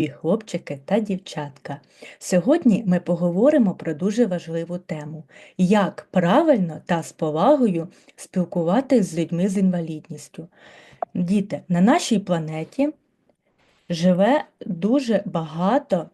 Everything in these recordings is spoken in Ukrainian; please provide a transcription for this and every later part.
любі хлопчики та дівчатка. Сьогодні ми поговоримо про дуже важливу тему: як правильно та з повагою спілкуватися з людьми з інвалідністю. Діти, на нашій планеті живе дуже багато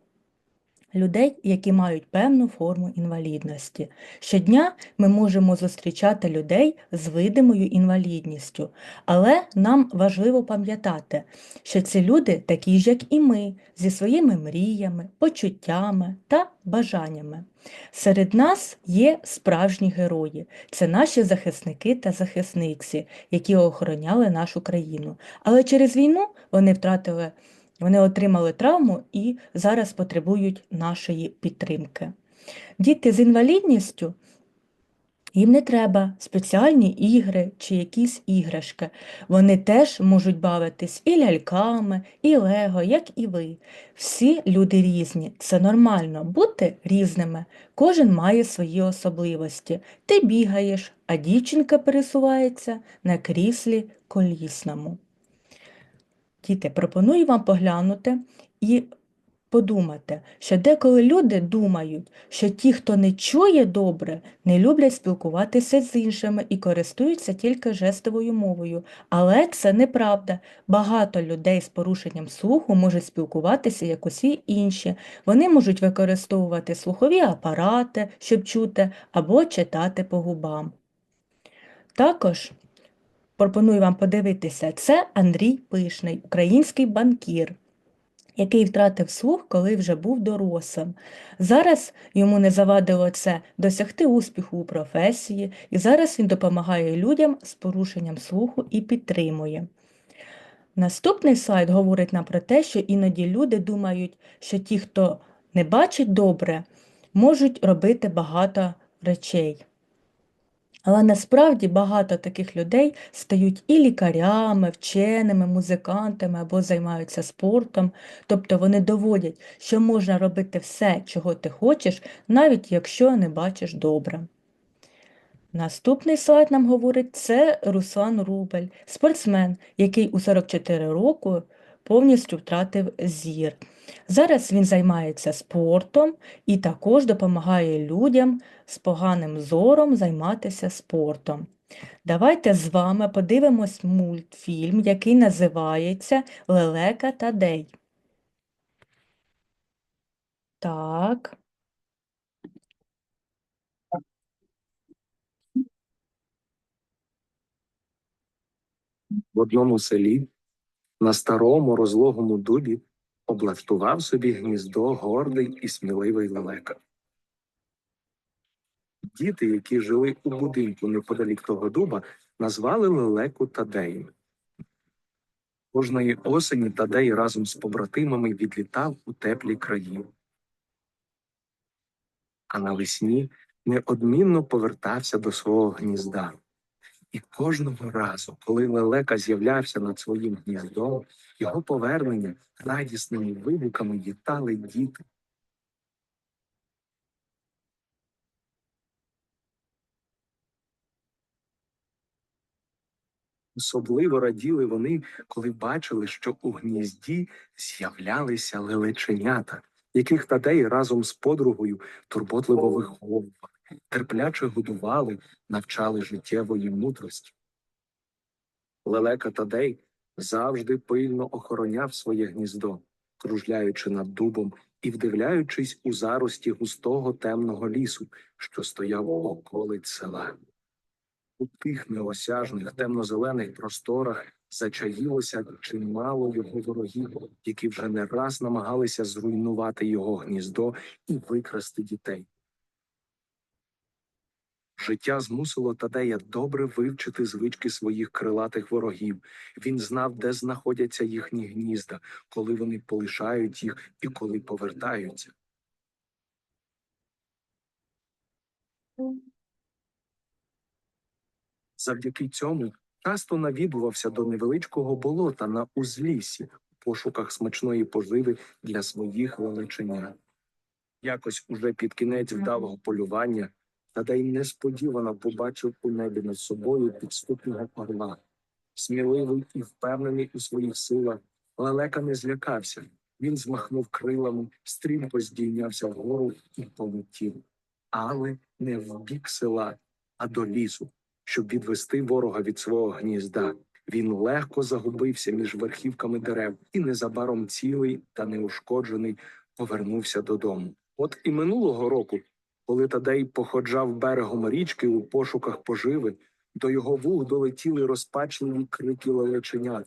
людей, які мають певну форму інвалідності. Щодня ми можемо зустрічати людей з видимою інвалідністю, але нам важливо пам'ятати, що ці люди такі ж, як і ми, зі своїми мріями, почуттями та бажаннями. Серед нас є справжні герої, це наші захисники та захисниці, які охороняли нашу країну. Але через війну вони втратили вони отримали травму і зараз потребують нашої підтримки. Діти з інвалідністю, їм не треба спеціальні ігри чи якісь іграшки. Вони теж можуть бавитись і ляльками, і лего, як і ви. Всі люди різні, це нормально бути різними. Кожен має свої особливості. Ти бігаєш, а дівчинка пересувається на кріслі колісному. Діти, пропоную вам поглянути і подумати, що деколи люди думають, що ті, хто не чує добре, не люблять спілкуватися з іншими і користуються тільки жестовою мовою. Але це неправда. Багато людей з порушенням слуху можуть спілкуватися як усі інші. Вони можуть використовувати слухові апарати, щоб чути, або читати по губам. Також пропоную вам подивитися, це Андрій Пишний, український банкір, який втратив слух, коли вже був дорослим. Зараз йому не завадило це досягти успіху у професії, і зараз він допомагає людям з порушенням слуху і підтримує. Наступний слайд говорить нам про те, що іноді люди думають, що ті, хто не бачить добре, можуть робити багато речей. Але насправді багато таких людей стають і лікарями, вченими, музикантами або займаються спортом. Тобто вони доводять, що можна робити все, чого ти хочеш, навіть якщо не бачиш добре. Наступний слайд нам говорить, це Руслан Рубель, спортсмен, який у 44 роки повністю втратив зір. Зараз він займається спортом і також допомагає людям з поганим зором займатися спортом. Давайте з вами подивимось мультфільм, який називається Лелека та Дей. Так. В одному селі на старому розлогому дубі облаштував собі гніздо гордий і сміливий лелека. Діти, які жили у будинку неподалік того дуба, назвали лелеку Тадеєм. Кожної осені Тадей разом з побратимами відлітав у теплі краї. А навесні неодмінно повертався до свого гнізда. І кожного разу, коли лелека з'являвся над своїм гніздом, його повернення радісними вигуками вітали діти. Особливо раділи вони, коли бачили, що у гнізді з'являлися лелеченята, яких Тадей разом з подругою турботливо виховували, терпляче годували, навчали життєвої мудрості. Лелека Тадей завжди пильно охороняв своє гніздо, кружляючи над дубом і вдивляючись у зарості густого темного лісу, що стояв околиць села. У тих неосяжних темно-зелених просторах зачаїлося чимало його ворогів, які вже не раз намагалися зруйнувати його гніздо і викрасти дітей. Життя змусило Тадея добре вивчити звички своїх крилатих ворогів. Він знав, де знаходяться їхні гнізда, коли вони полишають їх і коли повертаються. Завдяки цьому часто навідувався до невеличкого болота на узліссі в пошуках смачної поживи для своїх величенят. Якось уже під кінець вдалого полювання Тадей несподівано побачив у небі над собою підступного орла. Сміливий і впевнений у своїх силах, лелека не злякався, Він змахнув крилами, стрімко здійнявся вгору і полетів, але не в бік села, а до лісу, щоб відвести ворога від свого гнізда. Він легко загубився між верхівками дерев і незабаром цілий та неушкоджений повернувся додому. От і минулого року, коли Тадей походжав берегом річки у пошуках поживи, до його вух долетіли розпачливі крики лелеченят.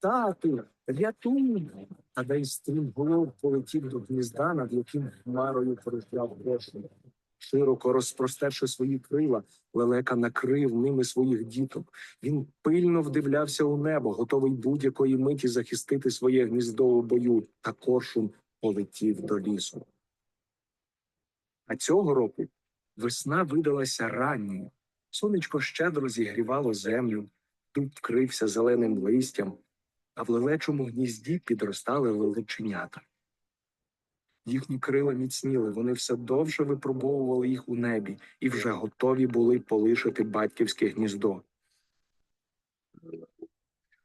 Тату, рятуй! Тадей стрім голов полетів до гнізда, над яким хмарою порожняв пошук. Широко розпростерши свої крила, лелека накрив ними своїх діток. Він пильно вдивлявся у небо, готовий будь-якої миті захистити своє гніздо у бою, та коршун полетів до лісу. А цього року весна видалася ранньою. Сонечко щедро зігрівало землю, дуб вкрився зеленим листям, а в лелечому гнізді підростали лелеченята. Їхні крила міцніли, вони все довше випробовували їх у небі і вже готові були полишити батьківське гніздо.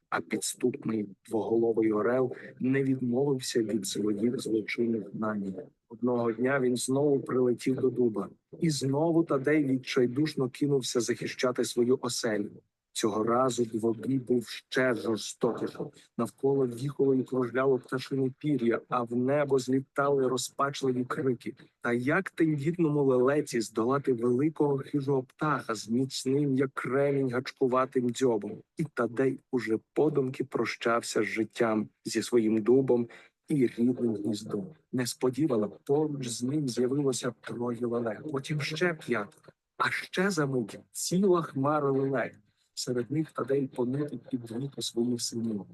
А підступний двоголовий орел не відмовився від своїх злочинних намірів. Одного дня він знову прилетів до дуба, і знову Тадей відчайдушно кинувся захищати свою оселю. Цього разу двобій був ще жорстокішим. Навколо віхоло і кружляло пташине пір'я, а в небо злітали розпачливі крики. Та як тендітному лелеці здолати великого хижого птаха з міцним, як кремінь, гачкуватим дзьобом? І Тадей уже подумки прощався з життям зі своїм дубом і рідним гніздом. Несподівано поруч з ним з'явилося троє лелек, потім ще п'ятеро, а ще за мить ціла хмара лелек. Серед них Тадей помітив і двійко своїх синів.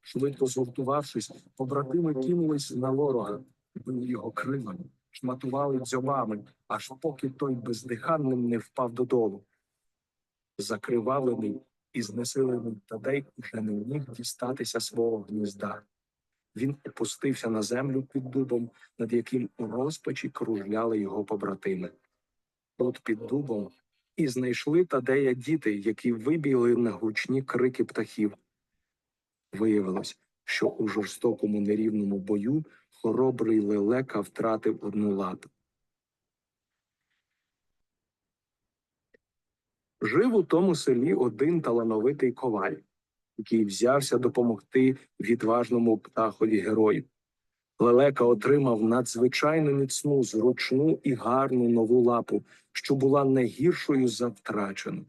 Швидко згуртувавшись, побратими кинулись на ворога, били його крилами, шматували дзьобами, аж поки той бездиханним не впав додолу. Закривавлений і знесилений Тадей уже не міг дістатися свого гнізда. Він опустився на землю під дубом, над яким у розпачі кружляли його побратими. Тут під дубом і знайшли Тадея діти, які вибігли на гучні крики птахів. Виявилось, що у жорстокому нерівному бою хоробрий лелека втратив одну лапу. Жив у тому селі один талановитий коваль, який взявся допомогти відважному птахові герою. Лелека отримав надзвичайно міцну, зручну і гарну нову лапу, що була не гіршою за втрачену.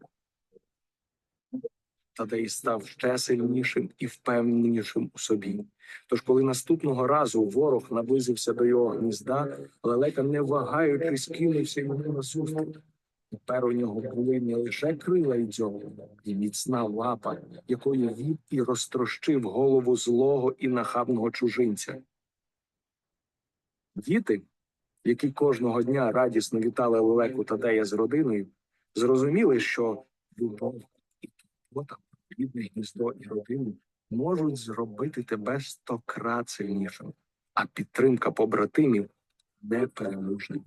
Тадей став ще сильнішим і впевненішим у собі. Тож, коли наступного разу ворог наблизився до його гнізда, лелека, не вагаючись, кинувся йому на назустріч. Тепер у нього були не лише крила й дзьоби, і міцна лапа, якою він і розтрощив голову злого і нахабного чужинця. Діти, які кожного дня радісно вітали лелеку Тадея з родиною, зрозуміли, що любов і турбота рідне гніздо і родину можуть зробити тебе стократ сильнішим, а підтримка побратимів непереможним.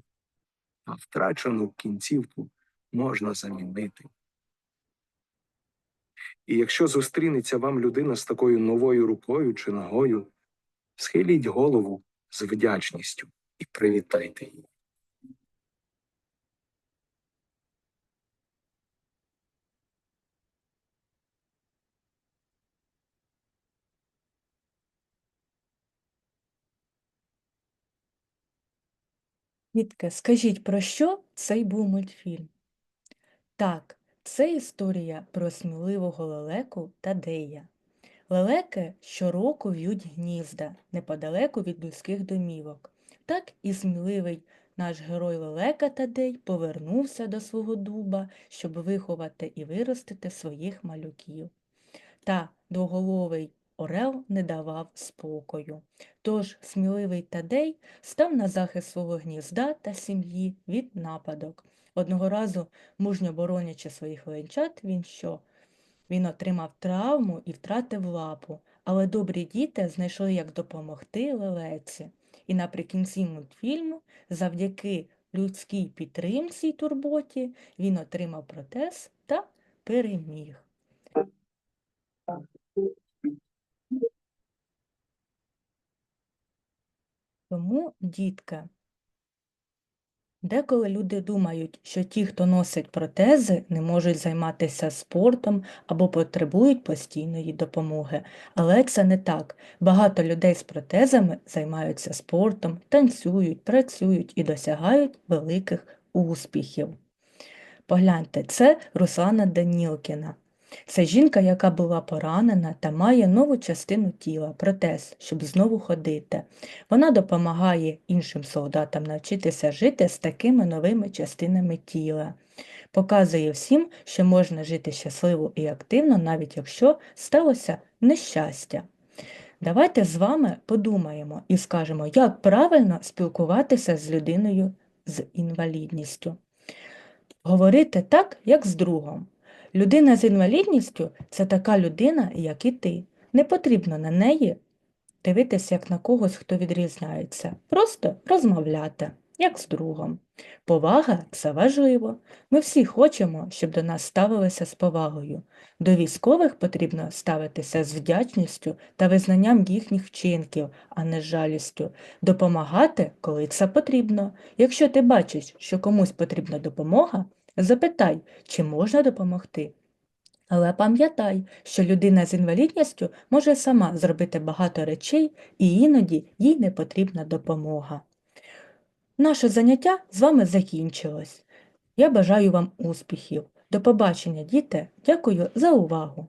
А втрачену кінцівку можна замінити. І якщо зустрінеться вам людина з такою новою рукою чи ногою, схиліть голову з вдячністю і привітайте її. Дітки, скажіть, про що цей був мультфільм? Так, це історія про сміливого лелеку Тадея. Лелеки щороку в'ють гнізда неподалеку від людських домівок. Так і сміливий наш герой Лелека Тадей повернувся до свого дуба, щоб виховати і виростити своїх малюків. Та двоголовий орел не давав спокою. Тож сміливий Тадей став на захист свого гнізда та сім'ї від нападок. Одного разу, мужньо боронячи своїх ленчат, він що? Він отримав травму і втратив лапу, але добрі діти знайшли, як допомогти лелеці. І наприкінці мультфільму, завдяки людській підтримці й турботі, він отримав протез та переміг. Тому, дітки, деколи люди думають, що ті, хто носить протези, не можуть займатися спортом або потребують постійної допомоги. Але це не так. Багато людей з протезами займаються спортом, танцюють, працюють і досягають великих успіхів. Погляньте, це Руслана Данілкіна. Це жінка, яка була поранена та має нову частину тіла, протез, щоб знову ходити. Вона допомагає іншим солдатам навчитися жити з такими новими частинами тіла. Показує всім, що можна жити щасливо і активно, навіть якщо сталося нещастя. Давайте з вами подумаємо і скажемо, як правильно спілкуватися з людиною з інвалідністю. Говорити так, як з другом. Людина з інвалідністю це така людина, як і ти. Не потрібно на неї дивитися, як на когось, хто відрізняється. Просто розмовляти, як з другом. Повага це важливо. Ми всі хочемо, щоб до нас ставилися з повагою. До військових потрібно ставитися з вдячністю та визнанням їхніх вчинків, а не з жалістю. Допомагати, коли це потрібно. Якщо ти бачиш, що комусь потрібна допомога, запитай, чи можна допомогти. Але пам'ятай, що людина з інвалідністю може сама зробити багато речей, і іноді їй не потрібна допомога. Наше заняття з вами закінчилось. Я бажаю вам успіхів. До побачення, діти. Дякую за увагу.